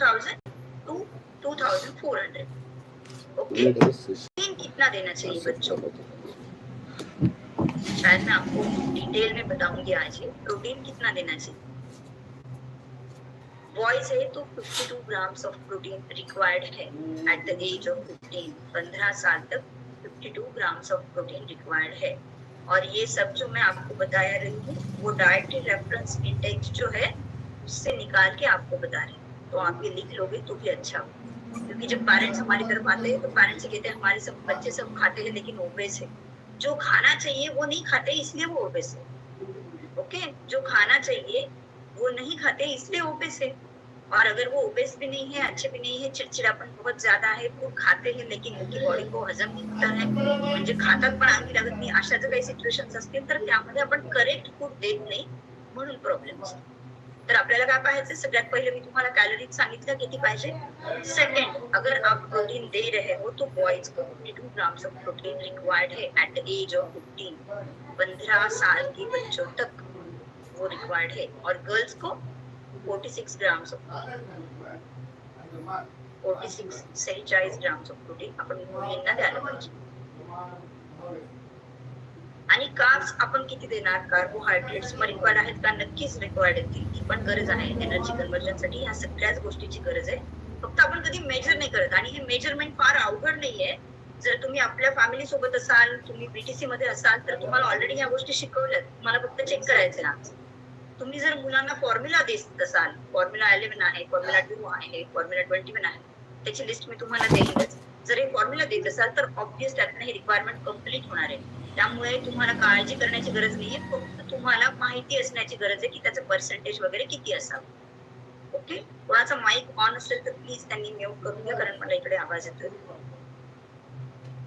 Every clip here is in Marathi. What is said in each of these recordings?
Thousand two two thousand four hundred okay कितना देना चाहिए बच्चों को? शायद मैं आपको डिटेल में बताऊँगी आज। प्रोटीन कितना देना चाहिए? बॉयज़ है तो 52 ग्राम्स ऑफ़ प्रोटीन रिक्वायर्ड है एट द एज ऑफ़ 15 15 साल तक 52 ग्राम्स ऑफ़ प्रोटीन रिक्वायर्ड है। और ये सब जो मैं आपको बताया रही हूँ वो डाइटरी रेफरेंस इंडेक्स जो है उससे निकाल के आपको बता रही हूँ। तो आप ये लिख लोगे तो भी अच्छा। क्योंकि जब पेरेंट्स हमारी तरफ़ आते हैं तो पेरेंट्स कहते हैं, हमारे सब बच्चे सब खाते हैं, लेकिन ओबेस है। जो खाना चाहिए, वो नहीं खाते, इसलिए वो ओबेस है। ओके जो खाना चाहिए, वो नहीं खाते, इसलिए ओबेस है। और अगर वो ओबेस भी नहीं है, अच्छे भी नहीं है, चिड़चिड़ापन बहुत ज़्यादा है फ़ूड खाते हैं, लेकिन उनकी बॉडी को हजम नहीं होता है। म्हणजे खातात पण अंगी लागत नाही अशा जर काही सिच्युएशन असतील तर त्यामध्ये आपण करेक्ट फ़ूड देत नाही म्हणून प्रॉब्लेम तर आपल्याला काय पाहायचं? सगळ्यात पहिले मी तुम्हाला कॅलरीज सांगितलं किती पाहिजे? सेकंड अगर आप प्रोटीन दे रहे हो तो बॉयज़ को 52 ग्राम्स ऑफ़ प्रोटीन रिक्वायर्ड है एट द एज ऑफ़ 15 पंद्रह साल के बच्चों तक वो रिक्वायर्ड है। और गर्ल्स को 46 ग्राम्स ऑफ़ 46 सेहेचाळीस ग्राम्स ऑफ़ प्रोटीन आपण मुलींना द्यायला पाहिजे आणि कार्ब्स आपण किती देणार? कार्बोहायड्रेट्स मग रिक्वायर्ड आहेत का? नक्कीच रिक्वायर्ड आहेत. ती पण गरज आहे एनर्जी कन्व्हर्जनसाठी. ह्या सगळ्याच गोष्टीची गरज आहे. फक्त आपण कधी मेजर नाही करत. आणि हे मेजरमेंट फार अवघड नाहीये. जर तुम्ही आपल्या फॅमिली सोबत असाल तुम्ही बीटीसी मध्ये असाल तर तुम्हाला ऑलरेडी ह्या गोष्टी शिकवल्यात. तुम्हाला फक्त चेक करायचं ना. तुम्ही जर मुलांना फॉर्म्युला देत असाल फॉर्म्युला इलेव्हन आहे फॉर्म्युला टू आहे फॉर्म्युला ट्वेंटी वन आहे त्याची लिस्ट मी तुम्हाला देईनच जर हे फॉर्म्युला देत असाल तर ऑब्विस त्यातनं हे रिक्वायरमेंट कंप्लीट होणार आहे. त्यामुळे तुम्हाला काळजी करण्याची गरज नाहीये. फक्त तुम्हाला माहिती असण्याची गरज आहे की त्याचं पर्सेंटेज वगैरे किती असावं. ओके कोणाचा माईक ऑन असेल तर प्लीज़ त्यांनी म्यूट करून घ्या, कारण मला इकडे आवाज़ येतोय.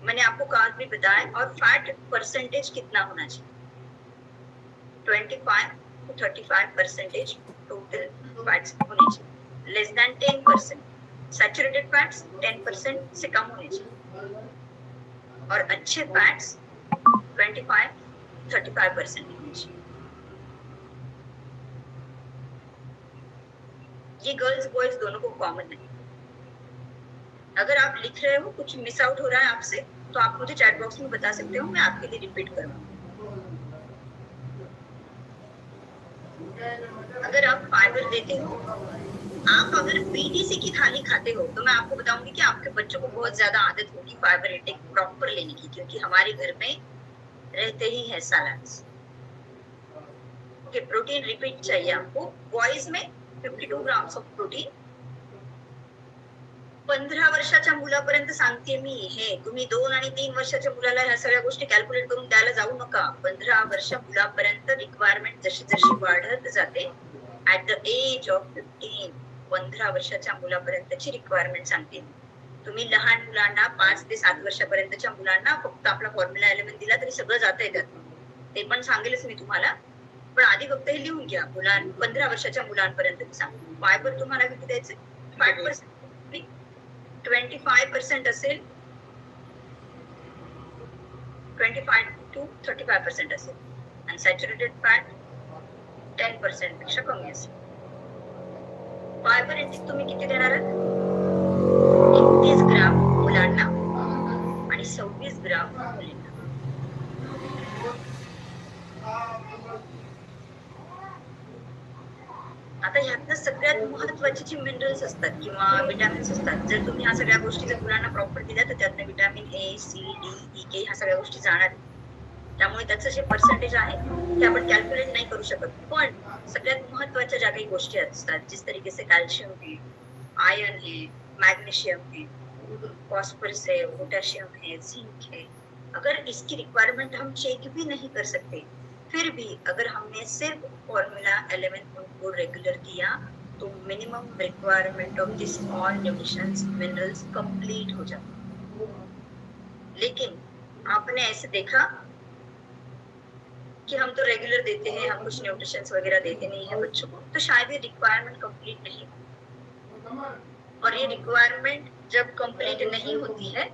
मैंने आपको कल भी बताया और फैट परसेंटेज कितना होना चाहिए? Twenty five to thirty five percentage total fats होने चाहिए. Less than ten percent saturated fats ten percent से कम होने चाहिए. और अच्छे फैट्स ये गर्ल्स बॉयज़ दोनों को कॉमन है। अगर आप लिख रहे हो, कुछ मिस आउट हो रहा है आपसे तो आप मुझे चैट बॉक्स में बता सकते हो, मैं आपके लिए रिपीट करूँगा। अगर आप फाइबर देते हो आप अगर बीटीसी की थाली खाते हो तो मैं आपको बताऊँगी कि आपके बच्चों को बहुत ज़्यादा आदत होगी फाइबर इंटेक प्रॉपर लेने की, क्योंकि हमारे घर में रहते ही है सलाड्स ओके प्रोटीन रिपीट चाहिए आपको। बॉयज़ में 52 ग्राम्स ऑफ़ प्रोटीन पंधरा वर्षाच्या मुलापर्यंत सांगते मी, हे, तुम्ही दोन आणि तीन वर्षाच्या मुलाला ह्या सगळ्या गोष्टी कॅल्क्युलेट करून द्यायला जाऊ नका. पंधरा वर्ष मुलापर्यंत रिक्वायरमेंट जशी जशी वाढत जाते at the age of fifteen पंधरा वर्षाच्या मुलापर्यंतची रिक्वायरमेंट सांगते. मी. तुम्ही लहान मुलांना पाच ते सात वर्षापर्यंतच्या मुलांना फक्त आपला फॉर्म्युला इलेव्हन दिला तरी सगळं जात येतात ते पण सांगेलच मी तुम्हाला. पण आधी फक्त हे लिहून घ्या. मुलां पंधरा वर्षाच्या मुलांपर्यंत सांग. फायबर तुम्हाला किती द्यायचे? पर्सेंट ट्वेंटी फाय पर्सेंट असेल. Twenty five to thirty five percent असेल. आणि सॅच्युरेटेड फॅट टेन पर्सेंटपेक्षा कमी असेल. फायबर इंटेक तुम्ही किती देणार आहात? एकतीस ग्राम मुलांना आणि सव्वीस ग्राम मुलींना. आता ह्यातनं सगळ्यात महत्वाची जी मिनरल्स असतात किंवा विटॅमिन्स असतात जर तुम्ही ह्या सगळ्या गोष्टी जर मुलांना प्रॉपर दिल्या तर त्यातनं vitamin A C D E K ह्या सगळ्या गोष्टी जाणार. त्यामुळे त्याचं जे पर्सेंटेज आहे, ते आपण कॅल्क्युलेट नाही करू शकत. पण सगळ्यात महत्वाच्या ज्या काही गोष्टी असतात, जिस तरीके से कैल्शियम है आयरन है मैग्नीशियम है फॉस्फोरस है पोटेशियम है जिंक है, अगर इसकी रिक्वायरमेंट हम चेक भी नहीं कर सकते, फिर भी अगर हमने सिर्फ़ फॉर्मूला 11 उनको रेगुलर किया तो minimum requirement of this all nutritions minerals complete हो जाते लेकिन आपने ऐसे देखा कि हम तो रेगुलर देते हैं, हम कुछ न्यूट्रिशंस वगैरह देते नहीं है बच्चों को तो शायद ये रिक्वायरमेंट कंप्लीट नहीं और ये रिक्वायरमेंट जब कंप्लीट नहीं होती है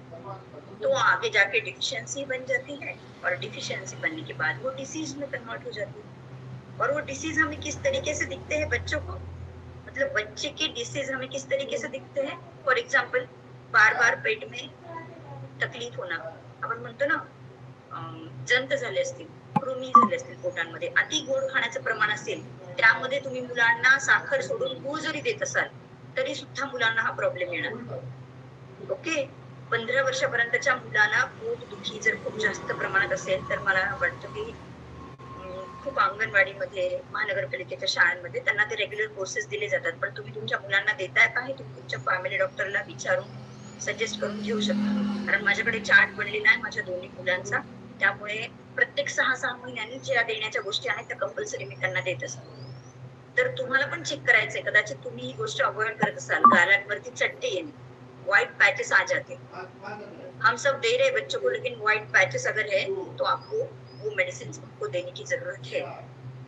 तो आगे जाके डिफिशियंसी बन जाती है और डिफिशियंसी बनने के बाद वो डिसीज में कन्वर्ट हो जाती है। और वो डिसीज हमें किस तरीके से दिखते हैं बच्चों को? मतलब बच्चे की डिसीज हमें किस तरीके से दिखते हैं? फॉर एग्ज़ाम्पल बार बार पेट में तकलीफ़ होना। आपण म्हणतो ना जंत झाले असतील कृमी झाले असतील पोटांमध्ये. अति गोड खाण्याचं प्रमाण असेल त्यामध्ये तुम्ही मुलांना साखर सोडून गूळ जरी देत असाल तरी सुद्धा मुलांना हा प्रॉब्लेम येणार ओके? पंधरा वर्षापर्यंतच्या मुलाला पोट दुखी जर खूप जास्त प्रमाणात असेल तर मला वाटतं की खूप अंगणवाडीमध्ये महानगरपालिकेच्या शाळांमध्ये त्यांना ते रेग्युलर कोर्सेस दिले जातात. पण तुम्ही तुमच्या मुलांना देताय का हे तुम्ही तुमच्या फॅमिली डॉक्टरला विचारून सजेस्ट करून घेऊ शकता. कारण माझ्याकडे चार्ट बनलेला आहे माझ्या दोन्ही मुलांचा. त्यामुळे प्रत्येक सहा सहा महिन्यांनी ज्या देण्याच्या गोष्टी आहेत, त्या कंपल्सरी मी त्यांना देत असते. तर तुम्हाला पण चेक करायचंय. कदाचित तुम्ही ही गोष्ट अवॉइड करत असाल. गालांवरती चट्टे येणे. व्हाइट पैचेस आ जाते हम सब दे रहे बच्चों को लेकिन व्हाइट पैचेस अगर है तो आपको वो मेडिसिन उनको देने की ज़रूरत है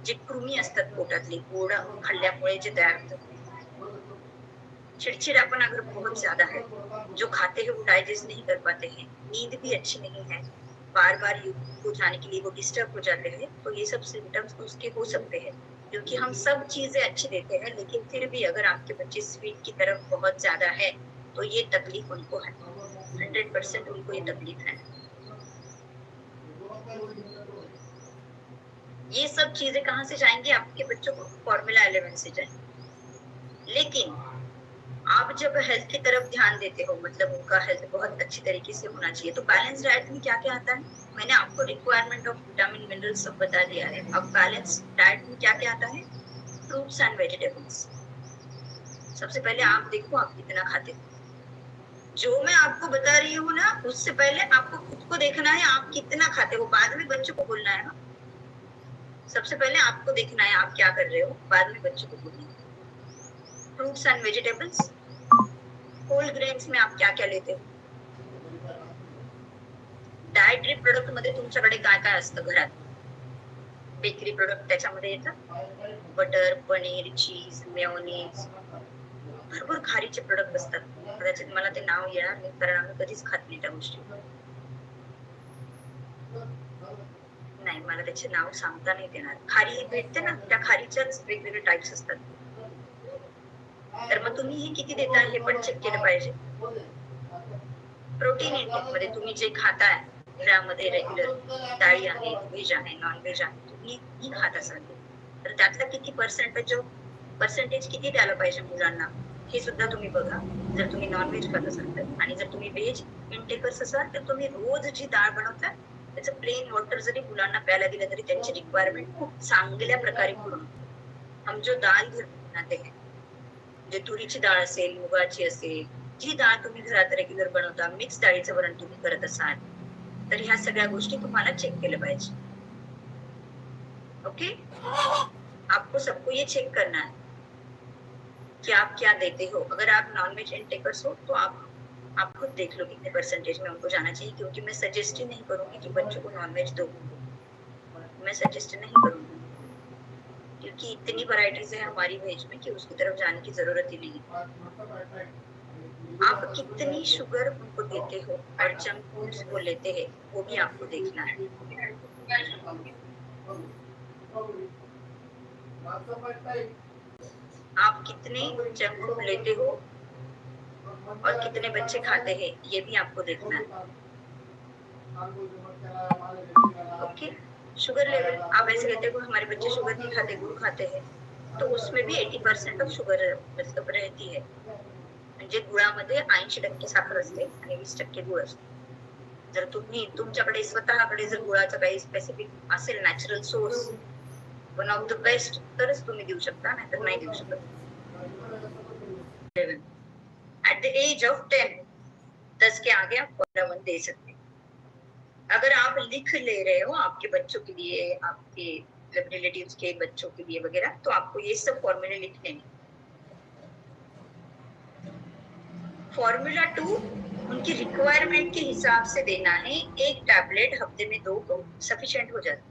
जे कृमी असतात पोटातली, गोड खाल्ल्यामुळे जे तयार होतात. चिड़चिड़ापन अगर बहुत ज़्यादा है जो खाते हैं, वो डाइजेस्ट नहीं कर पाते हैं, नींद भी अच्छी नहीं है. बार बार युग को जाने के लिए वो डिस्टर्ब हो जाते हैं तो ये सब सिम्टम्स उसके हो सकते हैं क्योंकि हम सब चीज़ें अच्छी देते हैं लेकिन फिर भी अगर आपके बच्चे स्वीट की तरफ़ बहुत ज़्यादा है तो ये तकलीफ़ उनको है। हंड्रेड परसेंट उनको ये तकलीफ़ है। ये सब चीज़ें कहाँ से जाएँगी? आपके बच्चों को फॉर्मूला इलेवन से जाएँगे। लेकिन आप जब हेल्थ की तरफ़ ध्यान देते हो मतलब उनका हेल्थ बहुत अच्छी तरीके से होना चाहिए तो बैलेंस डाइट में क्या क्या आता है? मैंने आपको रिक्वायरमेंट ऑफ़ विटामिन मिनरल सब बता दिया है। अब बैलेंस डाइट में क्या क्या आता है? फ्रूट्स एंड वेजिटेबल्स सबसे पहले आप देखो आप कितना खाते हो। जो मैं आपको बता रही हूँ ना, उससे पहले आपको खुद को देखना है आप कितना खाते हो। बाद में बच्चों को बोलना है ना। सबसे पहले आपको देखना है आप क्या कर रहे हो, बाद में बच्चों को बोलना है। Fruits and vegetables whole grains में आप क्या क्या लेते हो? डायटरी प्रोडक्टमध्ये तुमच्याकडे काय काय असतं घरात? बेकरी प्रोडक्ट त्याच्यामध्ये येतात बटर पनीर चीज मेयोनीज भरपूर खारीचे प्रोडक्ट असतात. कदाचित मला ते नाव येणार नाही कारण आम्ही कधीच खात नाही त्या गोष्टी. नाही मला त्याचे नाव सांगता नाही येणार. खारी भेटते ना त्या खारीच्याच वेगवेगळे टाइप्स असतात. तर मग तुम्ही हे किती देता हे पण चेक केलं पाहिजे. प्रोटीन इंटेकमध्ये तुम्ही जे खाताय त्यामध्ये रेग्युलर डाळी आहे व्हेज आहे नॉनव्हेज आहे तुम्ही ही खात असाल. तर त्यातला किती पर्सेंटेज पर्सेंटेज किती द्यायला पाहिजे मुलांना हे सुद्धा तुम्ही बघा. जर तुम्ही नॉनव्हेज खात असाल तर. आणि जर तुम्ही व्हेज इंटेकर्स असाल तर तुम्ही रोज जी डाळ बनवता त्याचं प्लेन वॉटर जरी मुलांना प्यायला दिलं तरी त्यांची रिक्वायरमेंट खूप चांगल्या प्रकारे पूर्ण हम जो दाल घर बनाते हैं जे तुरीची डाळ असेल, मुगाची असेल, जी डाळ तुम्ही घरात रेग्युलर बनवता मिक्स डाळीचं वरण तुम्ही करत असाल, तर ह्या सगळ्या गोष्टी तुम्हाला चेक केलं पाहिजे. ओके आपको सबको ये चेक करना है कि आप क्या देते हो. अगर आप नॉनवेज इंटेकर्स हो तो आप आप खुद देख लो कितने परसेंटेज में उनको जाना चाहिए, क्योंकि मैं सजेस्ट ही नहीं करूँगी कि बच्चों को नॉनवेज दो। मैं सजेस्ट नहीं करूँगी। क्योंकि इतनी वैरायटीज है हमारी वेज में कि उसकी तरफ़ जाने की ज़रूरत ही नहीं आप कितनी शुगर उनको देते हो और जंक फूड्स वो लेते हैं, वो भी आपको देखना है। आप कितने जंक फ़ूड लेते हो और कितने बच्चे खाते हैं, ये भी आपको देखना है। ओके? शुगर लेवल आप ऐसे कहते हो हमारे बच्चे शुगर नहीं खाते, गुड़ खाते हैं तो उसमें भी 80 परसेंट ऑफ़ शुगर मतलब रहती है। म्हणजे गुळामध्ये ऐंशी टक्के साखर असते आणि वीस टक्के गुळ असते. जर तुम्ही, तुमच्याकडे स्वतःकडे जर गुळाचा काही स्पेसिफिक असेल natural source one of the best तरच तुम्ही देऊ शकता, नाहीतर नाही देऊ शकत. At the age of ten दस के आगे आप दे सकते अगर आप लिख ले रहे हो आपके बच्चों के लिए, आपके रिलेटिव्स के बच्चों के लिए वगैरह तो आपको ये सब फॉर्मूले लिखने हैं फॉर्मूला टू उनकी रिक्वायरमेंट के हिसाब से देना है, एक टैबलेट हफ़्ते में दो को सफिशिएंट हो जाता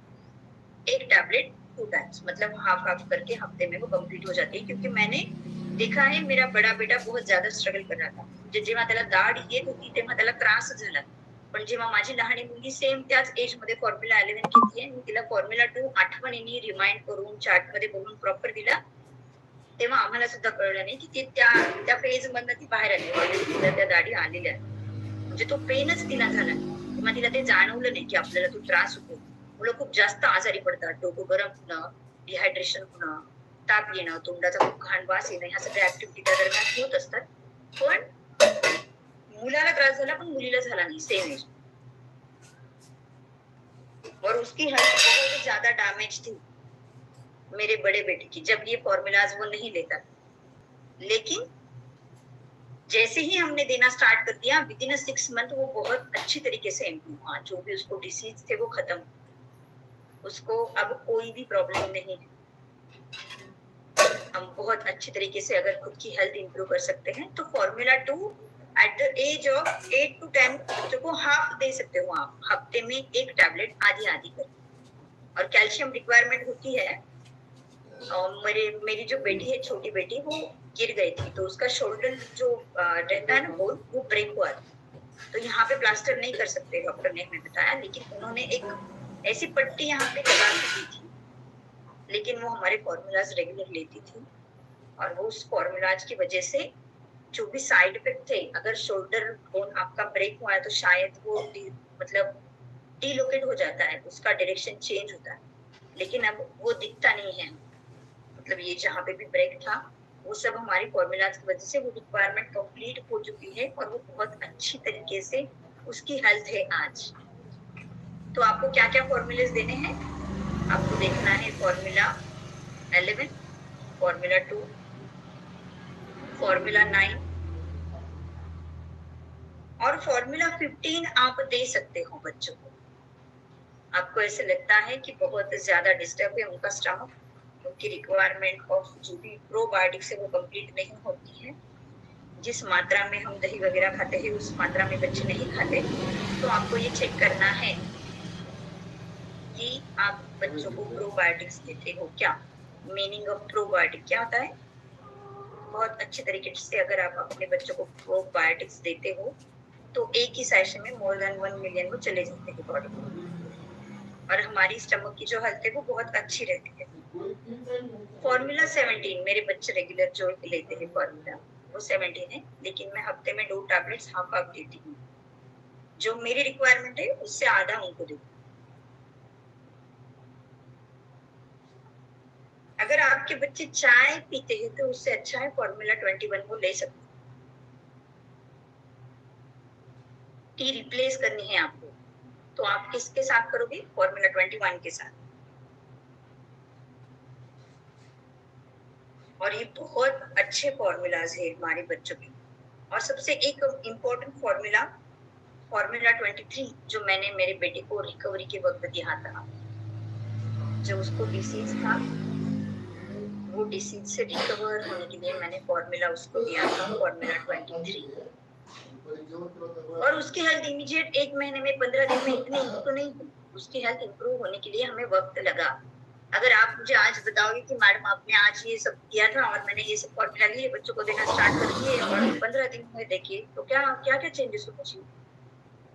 एक टैबलेट टू टाइम्स मतलब हाफ़ हाफ़ करके हफ़्ते में वो कंप्लीट हो जाती है, क्योंकि मैंने देखा है मेरा बडा बेटा बहुत ज़्यादा स्ट्रगल कर रहा था। म्हणजे जेव्हा त्याला दाढ येत होती तेव्हा त्याला त्रास झाला पण जेव्हा माझी लहानी मुलगी सेम त्याच एजमध्ये फॉर्म्युला इलेव्हन किती मी तिला फॉर्म्युला टू आठवणीने रिमाइंड करून चार्टमध्ये बघून प्रॉपर दिला. तेव्हा आम्हाला सुद्धा कळलं नाही की ती त्या त्या फेज मधनं ती बाहेर आली. Already तिला त्या दाढी आलेल्या. आहेत. म्हणजे तो पेनच तिला झाला. तेव्हा तिला ते जाणवलं नाही की आपल्याला तो त्रास होतो. मुलं खूप जास्त आजारी पडतात. डोकं गरम होणं डिहायड्रेशन होणं ताप येणं तोंडाचा खूप घाण वास येणं ह्या सगळ्या ऍक्टिव्हिटी त्या दरम्यान होत असतात. पण मुलाला त्रास झाला, पण मुलीला झाला नहीं. सेम और उसकी हेल्थ बहुत ज़्यादा डैमेज थी मेरे बड़े बेटे की, जब ये फॉर्मूलाज वो नहीं लेता। लेकिन जैसे ही हमने देना स्टार्ट कर दिया विद इन सिक्स मंथ वो बहुत अच्छी तरीके से इम्प्रूव हुआ। जो भी उसको डिसीज थे वो खत्म। उसको अब कोई भी प्रॉब्लम नहीं है। हम बहुत अच्छी तरीके से अगर खुद की हेल्थ इंप्रूव कर सकते हैं तो formula two at the age of eight to ten बच्चों को हाफ़ दे सकते हो आप। हफ़्ते में एक टैबलेट आधी आधी कर। और कैल्शियम रिक्वायरमेंट होती है। और मेरे, मेरी जो बेटी है, छोटी बेटी, वो गिर गई थी। तो उसका शोल्डर जो रहता है ना बोन वो ब्रेक हुआ था। तो यहाँ पे प्लास्टर नहीं कर सकते डॉक्टर ने हमें बताया। लेकिन उन्होंने एक ऐसी पट्टी यहाँ पे लगा दी थी। लेकिन वो हमारे फॉर्मूलाज रेगुलर लेती थी। और वो उस फॉर्मूलाज की वजह से जो भी साइड इफ़ेक्ट थे, अगर शोल्डर बोन आपका ब्रेक हुआ है तो शायद वो मतलब डिलोकेट हो जाता है, उसका डायरेक्शन चेंज होता है। लेकिन अब वो दिखता नहीं है। मतलब ये जहाँ पे भी ब्रेक था, वो सब हमारी फॉर्मूलाज की वजह से वो रिक्वायरमेंट कंप्लीट हो चुकी है और वो बहुत अच्छी तरीके से उसकी हेल्थ है आज। तो आपको क्या क्या फॉर्मूलेज देने हैं? आपको देखना है फॉर्मूला 11 फॉर्मूला 2 फॉर्मूला नाइन और फॉर्मूला 15 आप दे सकते हो बच्चों को। आपको ऐसे लगता है कि बहुत ज़्यादा डिस्टर्ब है उनका स्टमक उनकी रिक्वायरमेंट ऑफ़ जो भी प्रोबायोटिक्स है वो कंप्लीट नहीं होती है। जिस मात्रा में हम दही वगैरह खाते हैं, उस मात्रा में बच्चे नहीं खाते। तो आपको ये चेक करना है कि आप बच्चों को प्रोबायोटिक्स देते हो क्या? मीनिंग ऑफ़ प्रोबायोटिक क्या होता है? बहुत अच्छे तरीके से अगर आप अपने बच्चों को प्रोबायोटिक्स देते हो तो एक ही सेशन में मोर देन वन मिलियन वो चले जाते हैं बॉडी और हमारी स्टमक की जो हेल्थ है, वो बहुत अच्छी रहती है। फॉर्मूला 17 मेरे बच्चे रेगुलर जो लेते हैं फॉर्मूला वो 17 है, लेकिन मैं हफ़्ते में दो टैबलेट्स हाफ़ हाफ़ देती हूँ। जो मेरी रिक्वायरमेंट है, उससे आधा उनको देती हूँ। अगर आपके बच्चे चाय पीते हैं तो उससे अच्छा है फॉर्मूला 21 वो ले सकते टी रिप्लेस करनी है आपको। तो आप किसके साथ करोगे? फॉर्मूला 21 के साथ। और ये बहुत अच्छे फॉर्मूलाज है हमारे बच्चों के। और सबसे एक इम्पोर्टेंट फॉर्मूला फॉर्मूला 23 जो मैंने मेरे बेटे को रिकवरी के वक्त दिया था। जो उसको डिसीज था वो डिसीज से रिकवर होने के लिए मैंने फॉर्मूला उसको दिया था फॉर्मूला 23 और उसकी हेल्थ इमीडिएट एक महीने में, पंद्रह दिन में इतनी तो नहीं, उसकी हेल्थ इंप्रूव होने के लिए हमें वक्त लगा। अगर आप मुझे आज बताओगे कि मैडम आपने आज ये सब किया था और मैंने ये सब फॉर्मूला लिए, बच्चों को देना स्टार्ट कर दिए और पंद्रह दिन में देखिए तो क्या क्या क्या चेंजेस होने चाहिए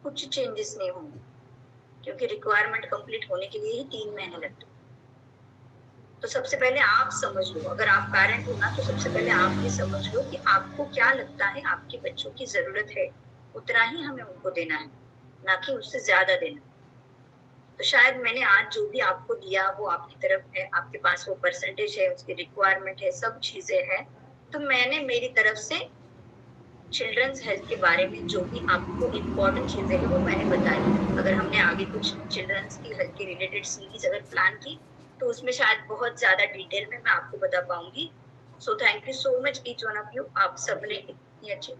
कुछ चेंजेस नहीं होंगे, क्योंकि रिक्वायरमेंट कंप्लीट होने के लिए ही तीन महीने लगते हैं। तो सबसे पहले आप समझ लो। अगर आप पेरेंट हो ना तो सबसे पहले आप ये समझ लो कि आपको क्या लगता है, आपके बच्चों की ज़रूरत है। उतना ही हमें उनको देना है, ना कि उससे ज़्यादा देना तो शायद मैंने आज जो भी आपको दिया, वो आपकी तरफ़ है, आपके पास वो परसेंटेज है, उसकी रिक्वायरमेंट है, सब चीज़ें हैं। तो मैंने मेरी तरफ़ से चिल्ड्रंस हेल्थ के बारे में जो भी आपको इम्पोर्टेंट चीज़ें हैं, वो मैंने बताई। अगर हमने आगे कुछ चिल्ड्रंस की हेल्थ के रिलेटेड सीरीज़ अगर प्लान की तो उसमें शायद बहुत ज़्यादा डिटेल में मैं आपको बता पाऊँगी। So thank you so much each one of you आप सबने इतनी अच्छी।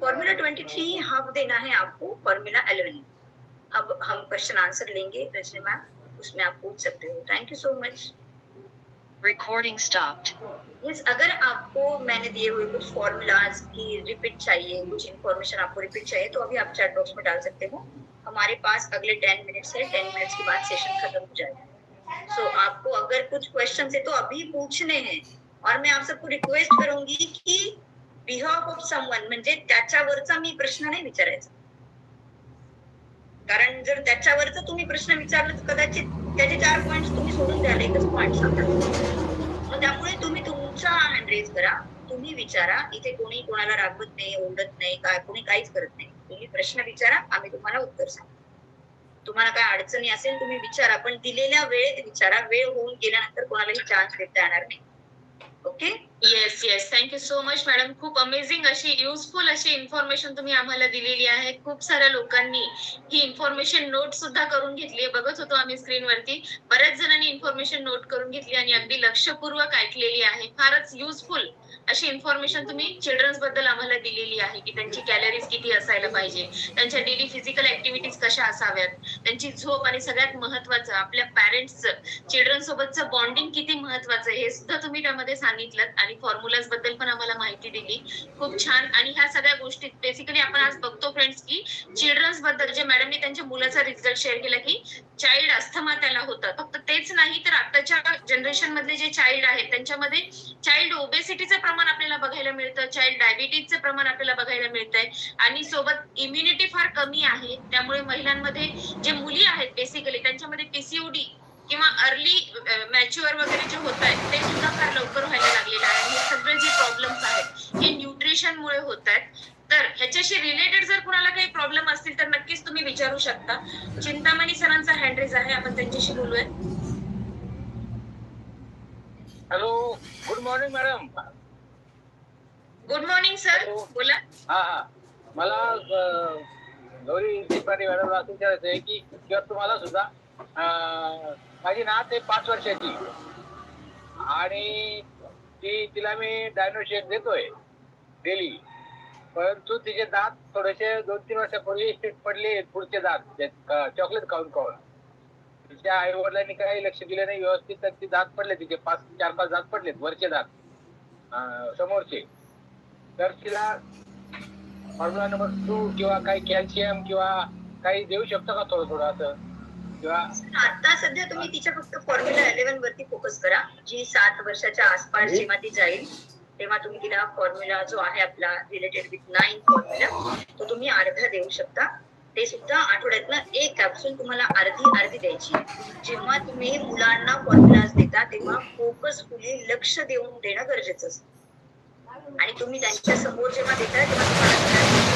फॉर्मूला 23 हाफ़ देना है आपको फॉर्मूला 11 अब हम क्वेश्चन आंसर लेंगे रजनी मैम उसमें आप पूछ सकते हो। Thank you so much Recording stopped. Yes अगर आपको मैंने दिए हुए कुछ फॉर्मूलाज की रिपीट चाहिए कुछ इन्फॉर्मेशन आपको रिपीट चाहिए तो अभी आप चैट बॉक्स में डाल सकते हो। हमारे पास अगले टेन मिनट्स है टेन मिनट्स के बाद सेशन खत्म हो जाएगा। सो आपको अगर कुछ क्वेश्चन है तो अभी पूछने हैं। और मैं आप सबको रिक्वेस्ट करूंगी की बिहॉफ ऑफ समवन म्हणजे त्याच्यावरचा मी प्रश्न नाही विचारायचा. कारण जर त्याच्यावरचा तुम्ही प्रश्न विचारला तर कदाचित त्याचे चार पॉइंट तुम्ही सोडून द्याल एकच पॉइंट सांगा. त्यामुळे तुम्ही तुमचा हँड रेज करा तुम्ही विचारा इथे कोणी कोणाला रागवत नाही ओरडत नाही काय कोणी काहीच करत नाही. तुम्ही प्रश्न विचारा आम्ही तुम्हाला उत्तर सांगू. तुम्हाला काय अडचणी असेल तुम्ही विचारा. पण दिलेल्या वेळेत विचारा. वेळ होऊन गेल्यानंतर कोणालाही चान्स देता येणार नाही. Yes thank you so much madam खूप अमेझिंग अशी युजफुल अशी इन्फॉर्मेशन तुम्ही आम्हाला दिलेली आहे. खूप साऱ्या लोकांनी ही इन्फॉर्मेशन नोट सुद्धा करून घेतली आहे. बघत होतो आम्ही स्क्रीनवरती बऱ्याच जणांनी इन्फॉर्मेशन नोट करून घेतली आणि अगदी लक्षपूर्वक ऐकलेली आहे. फारच युजफुल अशी इन्फॉर्मेशन तुम्ही चिल्ड्रन्सबद्दल आम्हाला दिलेली आहे की त्यांची कॅलरीज किती असायला पाहिजे त्यांच्या डेली फिजिकल ऍक्टिव्हिटीज कशा असाव्यात त्यांची झोप आणि सगळ्यात महत्वाचं आपल्या पॅरेंट्सचं चिल्ड्रन सोबतचं बॉन्डिंग किती महत्वाचं आहे हे सुद्धा तुम्ही त्यामध्ये सांगितलं आणि फॉर्म्युला फॉर्म्युलाजबद्दल पण आम्हाला माहिती दिली. खूप छान. आणि ह्या सगळ्या गोष्टी बेसिकली आपण आज बघतो फ्रेंड्स की चिल्ड्रन्सबद्दल जे मॅडमने त्यांच्या मुलाचा रिझल्ट शेअर केला की चाइल्ड अस्थमा त्याला होतं. फक्त तेच नाही तर आताच्या जनरेशन मधले जे चाइल्ड आहेत त्यांच्यामध्ये चाइल्ड ओबेसिटीचं प्रमाण आपल्याला बघायला मिळतं. चाइल्ड डायबिटीजचं प्रमाण आपल्याला बघायला मिळतंय. आणि सोबत इम्युनिटी फार कमी आहे. त्यामुळे महिलांमध्ये जे मुली आहेत बेसिकली त्यांच्यामध्ये पीसीओडी किंवा अर्ली मॅच्युअर वगैरे जे होत आहेत ते सुद्धा फार लवकर व्हायला लागलेलं आहे. हे सगळे जे प्रॉब्लेम्स आहेत हे न्यूट्रिशनमुळे होत आहेत. तर ह्याच्याशी रिलेटेड जर कुणाला काही प्रॉब्लेम असतील तर नक्कीच तुम्ही विचारू शकता. चिंतामणी सरांचा हँडरेज आहे. आपण त्यांच्याशी बोलूयात. Hello good morning madam good morning sir Hello. बोला. हा हा. मला अं, गौरी मॅडमला असं विचारायचं आहे की किंवा तुम्हाला सुद्धा अं, माझी नात ते पाच वर्षाची. आणि ती तिला मी डायनोशेक देतोय डेली परंतु तिचे दात थोडेसे दोन तीन वर्षापूर्वी पडले पुढचे दात चॉकलेट खाऊन खाऊन तिच्या आई वडिलांनी काही लक्ष दिले नाही व्यवस्थित तर ती दात पडले तिचे पाच चार पाच दात पडलेत वरचे दात समोरचे. तर तिला फॉर्म्युला नंबर टू किंवा काही कॅल्शियम किंवा काही देऊ शकतो का थोडं थोडं असं? आता सध्या तुम्ही तिच्या फक्त फॉर्म्युला इलेव्हन वरती फोकस करा जी सात वर्षाच्या आसपास जेव्हा ती जाईल तेव्हा तुम्ही तिला फॉर्म्युला जो आहे आपला रिलेटेड विथ नाईन फॉर्म्युला तो तुम्ही अर्धा देऊ शकता. ते सुद्धा आठवड्यातनं एक कॅप्सूल तुम्हाला अर्धी अर्धी द्यायची जेव्हा तुम्ही मुलांना फॉर्म्युलाज देता तेव्हा फोकसफुली लक्ष देऊन देणं गरजेचं असतं. आणि तुम्ही त्यांच्यासमोर जेव्हा देताय तेव्हा तुम्हाला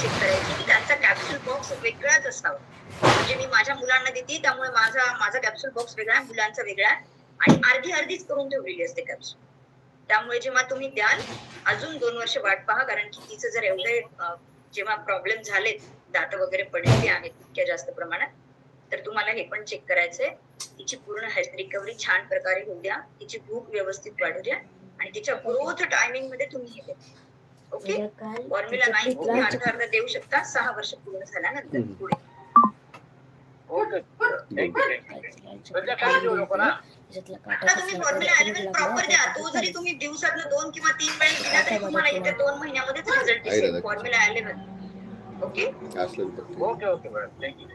चेक करायची की त्यांचा कॅप्सूल बॉक्स वेगळाच असावा. म्हणजे मी माझ्या मुलांना देते त्यामुळे माझा माझा कॅप्सूल बॉक्स वेगळा आहे मुलांचा वेगळा आहे आणि अर्धी अर्धीच करून ठेवलेली असते कॅप्सूल त्यामुळे जेव्हा तुम्ही द्याल अजून दोन वर्ष वाट पहा कारण की तिचं जर एवढे जेव्हा प्रॉब्लेम झालेत दात वगैरे पडलेले आहेत इतक्या जास्त प्रमाणात तर तुम्हाला हे पण चेक करायचंय. तिची पूर्ण हेल्थ रिकव्हरी छान प्रकारे होऊ द्या. तिची भूक व्यवस्थित वाढू द्या. आणि तिच्या ग्रोथ टायमिंगमध्ये तुम्ही हे द्या ओके? फॉर्म्युला नाही. तुम्ही अर्धा अर्धा देऊ शकता. सहा वर्ष पूर्ण झाल्यानंतर पुढे. आता तुम्ही फॉर्म्युला इलेव्हन प्रॉपर द्या. तो जरी तुम्ही दिवसातनं दोन किंवा तीन वेळेस दिला तरी तुम्हाला येत्या दोन महिन्यामध्येच रिझल्ट दिसेल. Formula eleven okay? Okay okay madam thank you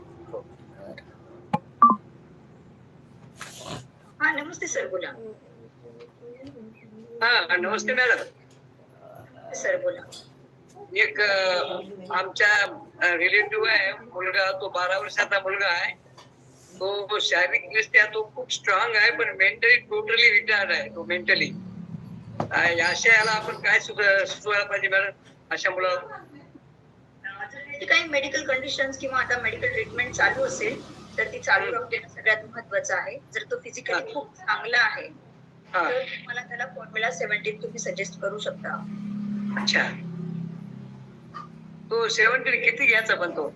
हा नमस्ते सर. बोला. हा नमस्ते मॅडम. सर बोला. एक आमच्या रिलेटिव्ह आहे मुलगा तो बारा वर्षाचा मुलगा आहे. तो शारीरिक दृष्ट्या तो खूप स्ट्रॉंग आहे पण मेंटली टोटली रिटायर्ड आहे तो मेंटली अशा याला आपण काय सुचवायला पाहिजे मॅडम अशा मुलाला ती काही मेडिकल कंडिशन किंवा आता मेडिकल ट्रीटमेंट चालू असेल तर ती चालू राहू देणं सगळ्यात महत्वाचं आहे. जर तो फिजिकली खूप चांगला आहे तर तुम्हाला त्याला फॉर्म्युला सेव्हन्टीन तुम्ही सजेस्ट करू शकता. अच्छा. तो सेवन्टी किती घ्यायचा पण तो?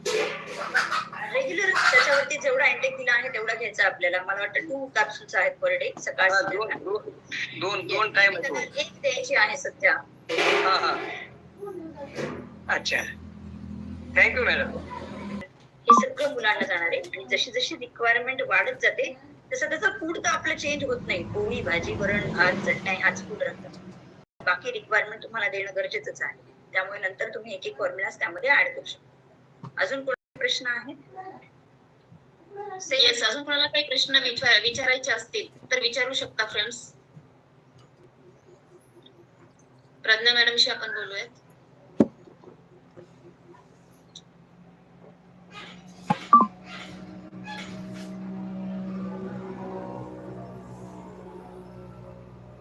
रेग्युलर त्याच्यावरती जेवढा इंटेक दिला आहे तेवढा घ्यायचा आपल्याला. मला वाटतं टू कॅप्सूल्स आहेत पर डे सकाळ हा, दोन संध्याकाळ. दोन- दोन दोन टाइम एक द्यायची आहे सध्या. हा हा. अच्छा. थँक्यू मॅडम हे सगळं मुलांना जाणार आहे. आणि जशी जशी रिक्वायरमेंट वाढत जाते तसं तसं फूड तर आपलं चेंज होत नाही. पोळी भाजी वरण भात चटणी हाच फूड राहतात बाकी रिक्वायरमेंट तुम्हाला देणं गरजेचंच आहे. त्यामुळे नंतर तुम्ही एक एक फॉर्म्युलास त्यामध्ये ऍड करू शकता. अजून कोणते प्रश्न आहेत येस अजून कोणाला काही प्रश्न विचार विचारायचे असतील तर विचारू शकता फ्रेंड्स प्रज्ञा मॅडमशी आपण बोलूयात.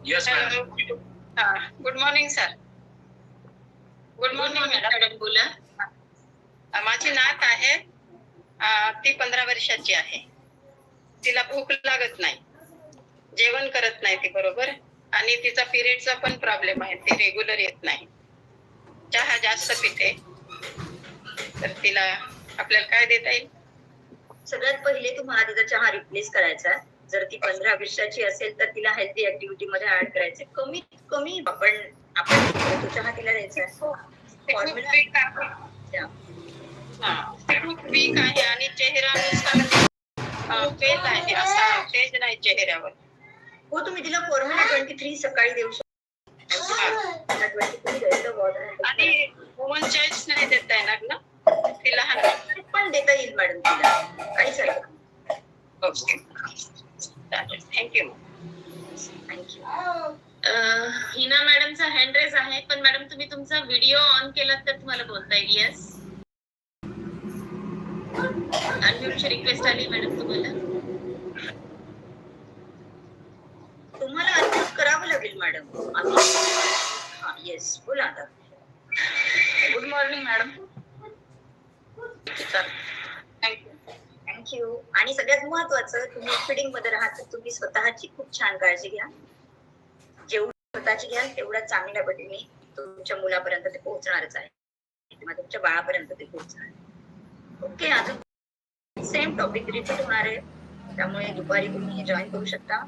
Yes madam good morning sir good morning madam बोला. माझी नात आहे ती पंधरा वर्षाची आहे. तिला भूक लागत नाही. जेवण करत नाही ती बरोबर. आणि तिचा पिरियडचा पण प्रॉब्लेम आहे. ती रेग्युलर येत नाही. चहा जास्त पिते. तर तिला आपल्याला काय देता येईल? सगळ्यात पहिले तुम्हाला तिचा चहा रिप्लेस करायचा आहे. जर ती पंधरा वर्षाची असेल तर तिला हेल्दी ऍक्टिव्हिटी मध्ये ऍड करायचे कमीत कमी आपण आपण तो चहा तिला द्यायचा आहे. हा, आणि चेहरा तेज आहे असा तेज नाही चेहऱ्यावर. हो तुम्ही तिला फॉर्म्युला ट्वेंटी थ्री सकाळी देऊ शकता आणि वुमन चॉईस नाही देता येणार ना? ती लहान आहे. पण देता येईल मॅडम तिला काहीच हरकत ओके चालेल थँक्यू थँक्यू अं, हिना मॅडमचा हँड रेज आहे पण मॅडम तुम्ही तुमचा व्हिडिओ ऑन मला बोलता येईल येस अनम्यूटची रिक्वेस्ट आली मॅडम तुम्हाला? तुम्हाला अनम्यूट करावं लागेल मॅडम हा येस बोला आता. Good morning madam thank you thank you आणि सगळ्यात महत्वाचं तुम्ही फिडिंगमध्ये राहत तुम्ही स्वतःची खूप छान काळजी घ्या. जेवढी स्वतःची घ्याल तेवढ्या चांगल्या पद्धतीने तुमच्या मुलापर्यंत ते पोहोचणारच आहे. किंवा तुमच्या बाळापर्यंत ते पोहोचणार. ओके अजून सेम टॉपिक रिपीट होणार आहे. त्यामुळे दुपारी तुम्ही जॉईन करू शकता.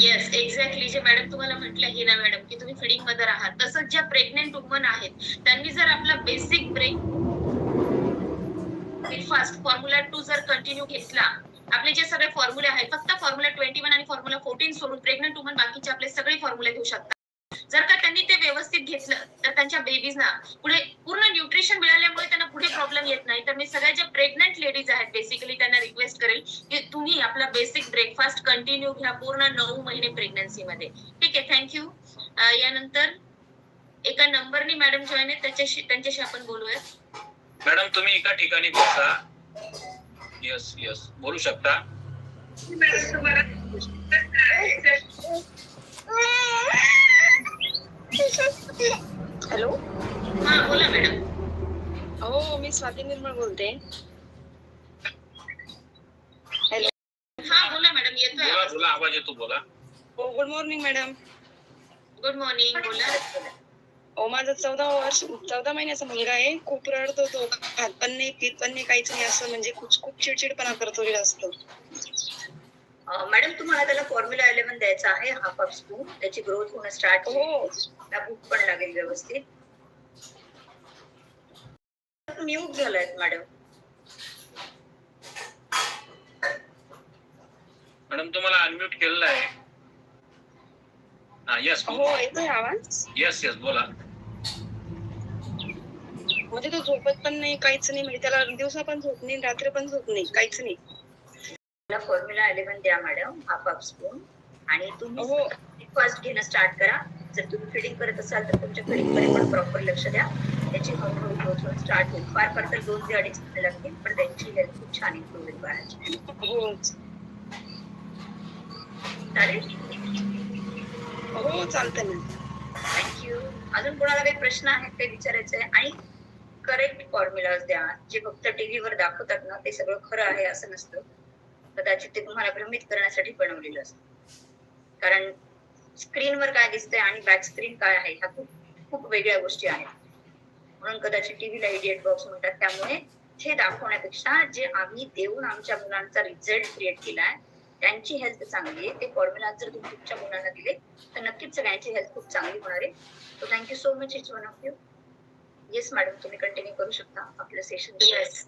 येस एक्झॅक्टली जे मॅडम तुम्हाला म्हटलं ना मॅडम की तुम्ही फिडिंगमध्ये आहात तसंच ज्या प्रेग्नेंट वुमन आहेत त्यांनी जर आपला basic breakfast formula two जर कंटिन्यू घेतला आपले जे सगळे फॉर्म्युले आहेत फक्त फॉर्म्युला ट्वेंटी वन आणि फॉर्म्युला फोर्टीन सोडून प्रेग्नेंट वुमन बाकीचे आपले सगळे फॉर्म्युले घेऊ शकतात. जर का त्यांनी ते व्यवस्थित घेतलं तर त्यांच्या बेबीजना पुढे पूर्ण न्यूट्रिशन मिळाल्यामुळे त्यांना पुढे प्रॉब्लेम येत नाही. तर मी सगळ्या ज्या प्रेग्नेंट लेडीज आहेत बेसिकली त्यांना रिक्वेस्ट करेल की तुम्ही आपला बेसिक ब्रेकफास्ट कंटिन्यू घ्या पूर्ण नऊ महिने प्रेग्नन्सी मध्ये. ठीक आहे थँक्यू यानंतर एका नंबरनी मॅडम जॉईन आहेत त्याच्याशी त्यांच्याशी आपण बोलूयात. मॅडम तुम्ही एका ठिकाणी बसा. यस यस बोलू शकता हा बोला मॅडम हो मी स्वाती निर्मळ बोलते. हा बोला मॅडम येतोय बोला बोला आवाज येतो बोला. हो good morning madam good morning बोला. हो माझा चौदा वर्ष चौदा महिन्याचा मुलगा आहे. खूप रडतो तो. खात पण नाही पीत पण नाही काहीच नाही असं म्हणजे खूप खूप चिडचिडपणा करतो जास्त. मॅडम तुम्हाला त्याला फॉर्म्युला इलेव्हन द्यायचा आहे हाफ अप स्पून त्याची ग्रोथ होणं स्टार्ट हो. त्याला भूक पण लागेल व्यवस्थित. म्यूट झालाय मॅडम. मॅडम तुम्हाला अनम्यूट केलेलं आहे. हा यस हो येतोय आवाज? यस यस बोला. म्हणजे तो झोपत पण नाही काहीच नाही म्हणजे त्याला दिवसा पण झोप नाही रात्री पण झोप नाही काहीच नाही. फॉर्म्युला इलेव्हन द्या मॅडम हाफ अप स्पून आणि तुम्ही हो. ब्रेकफास्ट घेणं स्टार्ट करा. जर तुम्ही फिडिंग करत असाल तर तुमच्या फिडिंगकडे पण प्रॉपर लक्ष द्या. त्याची हळूहळू ग्रोथ होणं स्टार्ट होईल. फार फार तर दोन ते अडीच महिने लागतील पण त्यांची हेल्थ खूप छान इम्प्रूव्ह होईल बाळाची. हो. चालेल? हो चालतंय ना. थँक्यू अजून कोणाला काही प्रश्न आहेत ते विचारायचे आहे आणि करेक्ट फॉर्म्युलाज द्या. जे फक्त टीव्हीवर दाखवतात ना ते सगळं खरं आहे असं नसतं. कदाचित ते तुम्हाला भ्रमित करण्यासाठी बनवलेलं असतं. कारण स्क्रीनवर काय दिसतंय आणि बॅक स्क्रीन काय आहे ह्या खूप खूप वेगळ्या गोष्टी आहेत. म्हणून कदाचित टीव्हीला इडियट बॉक्स म्हणतात. त्यामुळे हे दाखवण्यापेक्षा जे आम्ही देऊन आमच्या मुलांचा रिझल्ट क्रिएट केलाय त्यांची हेल्थ चांगली आहे. ते फॉर्म्युला जर तुम्ही तुमच्या मुलांना दिले तर नक्कीच सगळ्यांची हेल्थ खूप चांगली होणार आहे. So thank you so much each one of you yes madam तुम्ही कंटिन्यू करू शकता आपलं session yes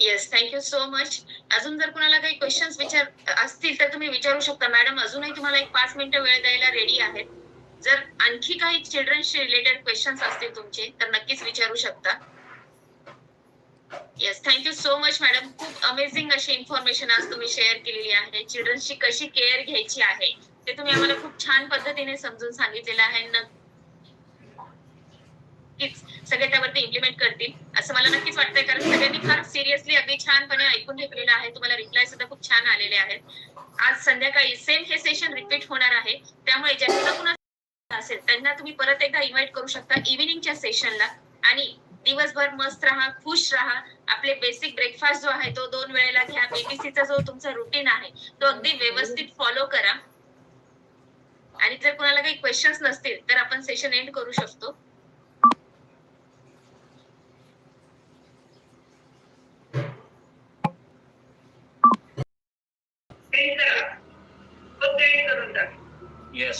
yes thank you so much अजून जर कुणाला काही क्वेश्चन्स विचार असतील तर तुम्ही विचारू शकता. मॅडम अजूनही तुम्हाला एक पाच मिनिटं वेळ द्यायला रेडी आहेत. जर आणखी काही चिल्ड्रनशी रिलेटेड क्वेश्चन्स असतील तुमचे तर नक्कीच विचारू शकता. Yes thank you so much madam खूप अमेझिंग अशी इन्फॉर्मेशन आज तुम्ही शेअर केलेली आहे. चिल्ड्रन्सची कशी केअर घ्यायची आहे ते तुम्ही आम्हाला खूप छान पद्धतीने समजून सांगितलेलं आहे. नक्कीच सगळे त्यावरती इम्प्लिमेंट करतील. असं मला नक्कीच वाटतंय कारण सगळ्यांनी फार सिरियसली अगदी छानपणे ऐकून घेतलेलं आहे. तुम्हाला रिप्लाय सुद्धा खूप छान आलेले आहेत. आज संध्याकाळी सेम हे सेशन रिपीट होणार आहे. त्यामुळे ज्यांना असेल त्यांना तुम्ही परत एकदा इन्व्हाइट करू शकता इव्हिनिंगच्या सेशनला आणि दिवसभर मस्त राहा खुश राहा. आपले बेसिक ब्रेकफास्ट जो आहे तो दोन वेळेला घ्या. बीबीसीचा जो तुमचा रुटीन आहे तो अगदी व्यवस्थित फॉलो करा. आणि जर कोणाला काही क्वेश्चन्स नसतील तर आपण सेशन एंड करू शकतो.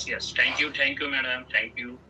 yes. Thank you, thank you, madam. Thank you.